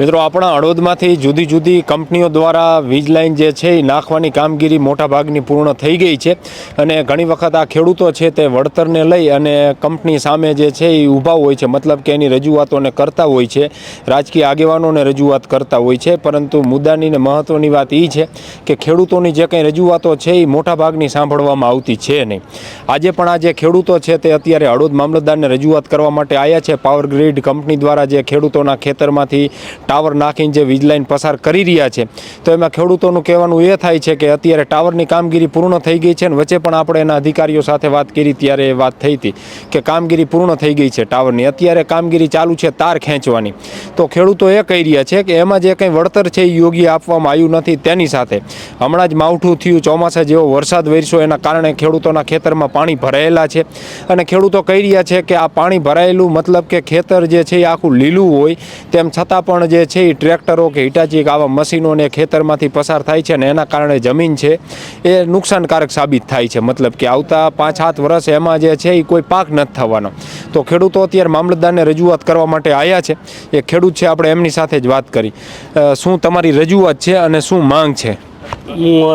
મિત્રો, આપણા હળવદમાંથી જુદી જુદી કંપનીઓ દ્વારા વીજ લાઇન જે છે, એ નાખવાની કામગીરી મોટાભાગની પૂર્ણ થઈ ગઈ છે. અને ઘણી વખત આ ખેડૂતો છે, તે વળતરને લઈ અને કંપની સામે જે છે, એ ઊભા હોય છે. મતલબ કે એની રજૂઆતોને કરતા હોય છે. રાજકીય આગેવાનોને રજૂઆત કરતા હોય છે. પરંતુ મુદ્દાની ને મહત્ત્વની વાત એ છે કે ખેડૂતોની જે કંઈ રજૂઆતો છે, એ મોટાભાગની સાંભળવામાં આવતી છે નહીં. આજે પણ આ જે ખેડૂતો છે, તે અત્યારે હળવદ મામલતદારને રજૂઆત કરવા માટે આવ્યા છે. પાવર ગ્રીડ કંપની દ્વારા જે ખેડૂતોના ખેતરમાંથી ટાવર નાખીને જે વીજ લાઇન પસાર કરી રહ્યા છે. તો એમાં ખેડૂતોનું કહેવાનું એ થાય છે કે અત્યારે ટાવરની કામગીરી પૂર્ણ થઈ ગઈ છે અને વચ્ચે પણ આપણે એના અધિકારીઓ સાથે વાત કરી ત્યારે એ વાત થઈ હતી કે કામગીરી પૂર્ણ થઈ ગઈ છે ટાવરની. અત્યારે કામગીરી ચાલુ છે તાર ખેંચવાની. તો ખેડૂતો એ કહી રહ્યા છે કે એમાં જે કંઈ વળતર છે એ યોગ્ય આપવામાં આવ્યું નથી તેની સાથે. હમણાં જ માવઠું થયું, ચોમાસા જેવો વરસાદ વરસ્યો, એના કારણે ખેડૂતોના ખેતરમાં પાણી ભરાયેલા છે. અને ખેડૂતો કહી રહ્યા છે કે આ પાણી ભરાયેલું મતલબ કે ખેતર જે છે એ આખું લીલું હોય, તેમ છતાં પણ જે છે એ ટ્રેક્ટરો કે હિટાચી આવા મશીનોને ખેતરમાંથી પસાર થાય છે ને એના કારણે જમીન છે એ નુકસાનકારક સાબિત થાય છે. મતલબ કે આવતા પાંચ સાત વર્ષ એમાં જે છે એ કોઈ પાક નથી થવાનો. તો ખેડૂતો અત્યારે મામલતદારને રજૂઆત કરવા માટે આવ્યા છે. એ ખેડૂત છે, આપણે એમની સાથે જ વાત કરી. શું તમારી રજૂઆત છે અને શું માંગ છે?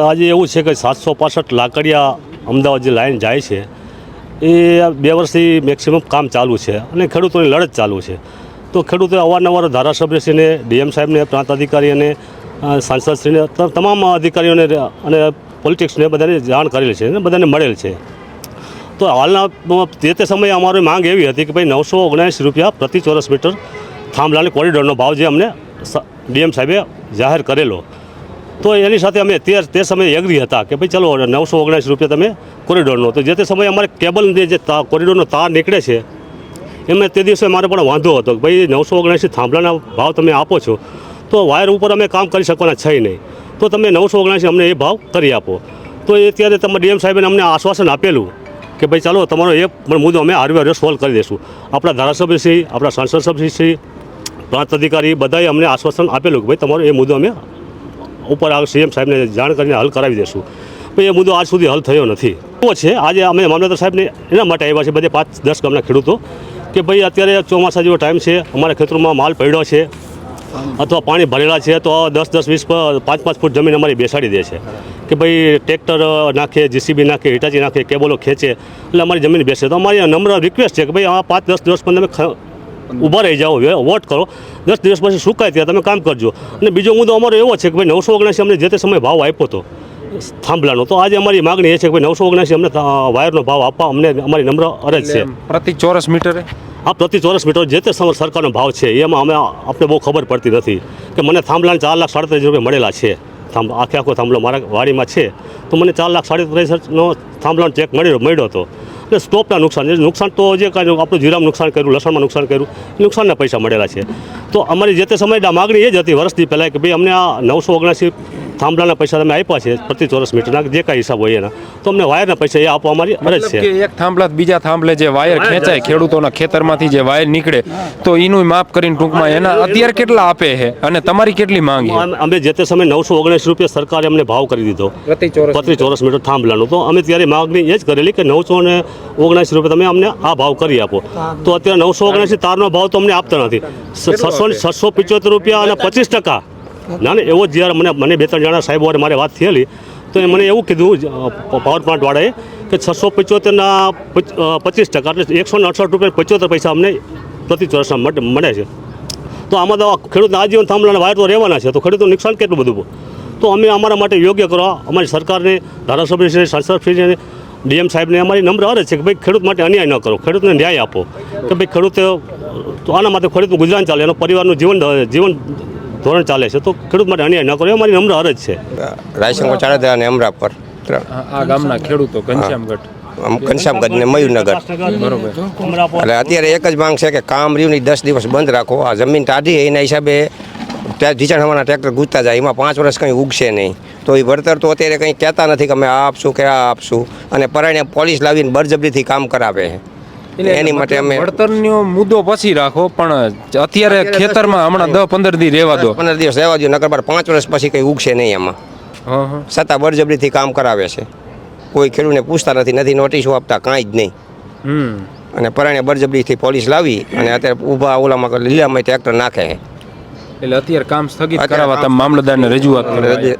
આજે એવું છે કે સાતસો પાસઠ લાકડિયા અમદાવાદ જે લાઈન જાય છે, એ બે વર્ષથી મેક્સિમમ કામ ચાલુ છે અને ખેડૂતોની લડત ચાલુ છે. તો ખેડૂતોએ અવારનવાર ધારાસભ્યશ્રીને, ડીએમ સાહેબને, પ્રાંત અધિકારી અને સાંસદશ્રીને તમામ અધિકારીઓને અને પોલિટિક્સને બધાને જાણ કરેલ છે અને બધાને મળેલ છે. તો હાલના તે તે સમયે અમારી માંગ એવી હતી કે ભાઈ નવસો ઓગણસી રૂપિયા પ્રતિ ચોરસ મીટર થાંભલાની કોરિડોરનો ભાવ જે અમને ડીએમ સાહેબે જાહેર કરેલો. તો એની સાથે અમે તે તે સમયે એગ્રી હતા કે ભાઈ ચલો નવસો ઓગણસી રૂપિયા તમે કોરિડોરનો. તો જે તે સમયે અમારે કેબલ જે કોરિડોરનો તાર નીકળે છે એમાં તે દિવસે મારે પણ વાંધો હતો કે ભાઈ નવસો ઓગણસી થાંભલાના ભાવ તમે આપો છો, તો વાયર ઉપર અમે કામ કરી શકવાના છે નહીં. તો તમે નવસો ઓગણસી અમને એ ભાવ કરી આપો. તો એ ત્યારે તમારા ડીએમ સાહેબે અમને આશ્વાસન આપેલું કે ભાઈ ચાલો તમારો એ પણ મુદ્દો અમે હારવે સોલ્વ કરી દઈશું. આપણા ધારાસભ્યશ્રી આપણા સાંસદ સભ્યશ્રી પ્રાંત અધિકારી બધાએ અમને આશ્વાસન આપેલું કે ભાઈ તમારો એ મુદ્દો અમે ઉપર આ સીએમ સાહેબને જાણ કરીને હલ કરાવી દેશું ભાઈ એ મુદ્દો આજ સુધી હલ થયો નથી. એવો છે? આજે અમે મામલતદાર સાહેબને એના માટે આવ્યા છે, બધે પાંચ દસ ગામના ખેડૂતો. કે ભાઈ અત્યારે ચોમાસા જેવો ટાઈમ છે, અમારા ખેતરોમાં માલ પડ્યો છે, અથવા પાણી ભરેલા છે, તો દસ દસ વીસ પાંચ પાંચ ફૂટ જમીન અમારી બેસાડી દે છે. કે ભાઈ ટ્રેક્ટર નાખે જીસીબી નાખે હિટાચી નાખે કેબલો ખેંચે, એટલે અમારી જમીન બેસે. તો અમારી નમ્ર રિક્વેસ્ટ છે કે ભાઈ આ પાંચ દસ દિવસ પણ તમે ઊભા રહી જાઓ વોટ કરો. દસ દિવસ પછી સુકાય ત્યાં તમે કામ કરજો. અને બીજો મુદ્દો અમારો એવો છે કે ભાઈ નવસો ઓગણસી અમને જે તે સમયે ભાવ આપ્યો હતો થાંભલાનો તો આજે અમારી માગણી એ છે કે ભાઈ નવસો ઓગણસી અમને વાયરનો ભાવ આપવા અમને અમારી નમ્ર અરજ છે. પ્રતિ ચોરસ મીટરે? આ પ્રતિ ચોરસ મીટર જે તે સમય સરકારનો ભાવ છે એમાં અમે આપણે બહુ ખબર પડતી નથી. કે મને થાંભલાને ચાર લાખ સાડત્રીસ રૂપિયા મળેલા છે. થાંભ આખે આખો થાંભલો મારા વાડીમાં છે. તો મને ચાર લાખ સાડત્રીસનો થાંભલાનો ચેક મળ્યો મળ્યો હતો. એટલે સ્ટોપના નુકસાન નુકસાન તો જે કાંઈ આપણું જીરામાં નુકસાન કર્યું લસણમાં નુકસાન કર્યું નુકસાનના પૈસા મળેલા છે. તો અમારી જે તે સમયે માગણી એ જ હતી વર્ષથી પહેલાં કે ભાઈ અમને આ નવસો ઓગણસી થાંભલાના પૈસા તમે આપ્યા છે પ્રતિ ચોરસ મીટરના જે કાંઈ હિસાબ હોય એના. તો અમને વાયરના પૈસા એ આપવા અમારી ફરજ છે. એક થાંભલા બીજા થાંભલે જે વાયર ખેંચાય ખેડૂતોના ખેતરમાંથી જે વાયર નીકળે તો એનું માફ કરીને ટૂંકમાં એના અત્યારે કેટલા આપે છે? અને તમારી કેટલી માંગ અમે જે તે સમયે નવસો ઓગણીસ રૂપિયા સરકારે અમને ભાવ કરી દીધો. પ્રતિ ચોરસ મીટર થાંભલાનો. તો અમે ત્યારે માગણી એ જ કરેલી કે નવસો ને ઓગણસી રૂપિયા તમે અમને આ ભાવ કરી આપો. તો અત્યારે નવસો ઓગણાસી તારનો ભાવ તો અમને આપતા નથી. છસો છસો પિચોતેર રૂપિયા અને પચીસ ટકા. ના ના, એવો જ્યારે મને મને બે ત્રણ જણા સાહેબો હારે મારે વાત થયેલી, તો એ મને એવું કીધું પાવર પ્લાન્ટવાળાએ કે છસો પંચોતેરના પચીસ ટકા, એટલે એકસો ને અડસઠ રૂપિયા પંચોતેર પૈસા અમને પ્રતિ ચોરસના મળે છે. તો આમાં તો ખેડૂતને આજીવન થાંભલાના વાયર તો રહેવાના છે, તો ખેડૂતનું નુકસાન કેટલું બધું તો અમે અમારા માટે યોગ્ય કરવા અમારી સરકારને ધારાસભ્યશ્રી સાંસદશ્રીને, ડીએમ સાહેબને અમારી નમ્ર અરજ છે કે ભાઈ ખેડૂત માટે અન્યાય ન કરો, ખેડૂતને ન્યાય આપો. કે ભાઈ ખેડૂતે, તો આના માટે ખેડૂતનું ગુજરાન ચાલે, એનો પરિવારનું જીવન જીવન ધોરણ ચાલે છે તો ખેડૂત માટે અન્યાય ન કરો એ મારી નમ્ર અરજ છે. રાયસંગો ચાણેદરા અને અમરા પર. આ ગામના ખેડૂતો ઘનશ્યામગઢ આમ ઘનશ્યામગઢ ને મયુરનગર. એટલે અત્યારે એક જ માંગ છે કે કામ રહ્યું નહીં દસ દિવસ બંધ રાખો. આ જમીન ટાઢી એના હિસાબે ત્યાં ઢીચણ હવાના ટ્રેક્ટર ગુજતા જાય. એમાં પાંચ વર્ષ કંઈ ઉગશે નહીં. તો એ વળતર તો અત્યારે કંઈ કહેતા નથી કે અમે આ આપશું કે આ આપશું. અને પરાણે પોલીસ લાવીને બળજબરીથી કામ કરાવે. છે એની માટે અમે વળતરનો મુદ્દો પછી રાખો પણ અત્યારે ખેતરમાં હમણાં દસ પંદર દિવસ રહેવા દો. પંદર દિવસ રહેવા દો નકર બાર પાંચ વર્ષ પછી કંઈ ઉગશે નહીં એમાં છતાં બળજબરીથી કામ કરાવે છે. કોઈ ખેડૂતને પૂછતા નથી નથી નોટિસો આપતા કાંઈ જ નહીં. અને પરાણે બળજબરીથી પોલીસ લાવી અને અત્યારે ઊભા ઓલામાં લીલામાં ટ્રેક્ટર નાખે. છે એટલે અત્યારે કામ સ્થગિત કરાવવા તમે મામલતદારને રજૂઆત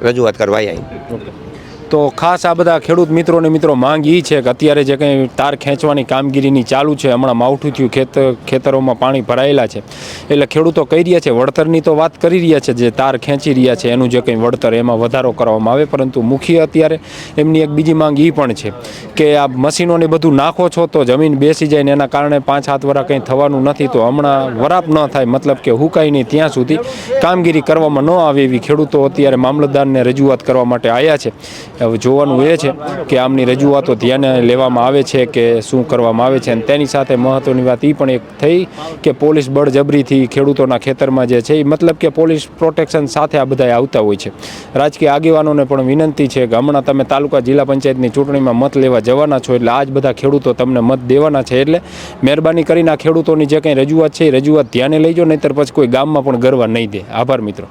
રજૂઆત કરવા આવી. તો ખાસ આ બધા ખેડૂત મિત્રોને મિત્રો, માંગ એ છે કે અત્યારે જે કંઈ તાર ખેંચવાની કામગીરીની ચાલુ છે, હમણાં માવઠું થયું, ખેત, ખેતરોમાં પાણી ભરાયેલા છે. એટલે ખેડૂતો કહી રહ્યા છે, વળતરની તો વાત કરી રહ્યા છે, જે તાર ખેંચી રહ્યા છે, એનું જે કંઈ વળતર એમાં વધારો કરવામાં આવે, પરંતુ મુખ્ય અત્યારે એમની એક બીજી માંગ એ પણ છે કે આ મશીનોને બધું નાખો છો તો જમીન બેસી જાય ને એના કારણે પાંચ હાથ વરા કંઈ થવાનું નથી, તો હમણાં વરાપ ન થાય, મતલબ કે હુકાય નહીં, ત્યાં સુધી કામગીરી કરવામાં ન આવે એવી ખેડૂતો અત્યારે મામલતદારને રજૂઆત કરવા માટે આવ્યા છે. જોવાનું એ છે કે આમની રજૂઆતો ધ્યાને લેવામાં આવે છે કે શું કરવામાં આવે છે. અને તેની સાથે મહત્ત્વની વાત એ પણ એક થઈ કે પોલીસ બળજબરીથી ખેડૂતોના ખેતરમાં જે છે એ મતલબ કે પોલીસ પ્રોટેક્શન સાથે આ બધા આવતા હોય છે. રાજકીય આગેવાનોને પણ વિનંતી છે કે હમણાં તમે તાલુકા જિલ્લા પંચાયતની ચૂંટણીમાં મત લેવા જવાના છો એટલે આ જ બધા ખેડૂતો તમને મત દેવાના છે એટલે મહેરબાની કરીને આ ખેડૂતોની જે કંઈ રજૂઆત છે એ રજૂઆત ધ્યાને લઈજો નહીતર પછી કોઈ ગામમાં પણ ગરવા નહીં દે. આભાર મિત્રો.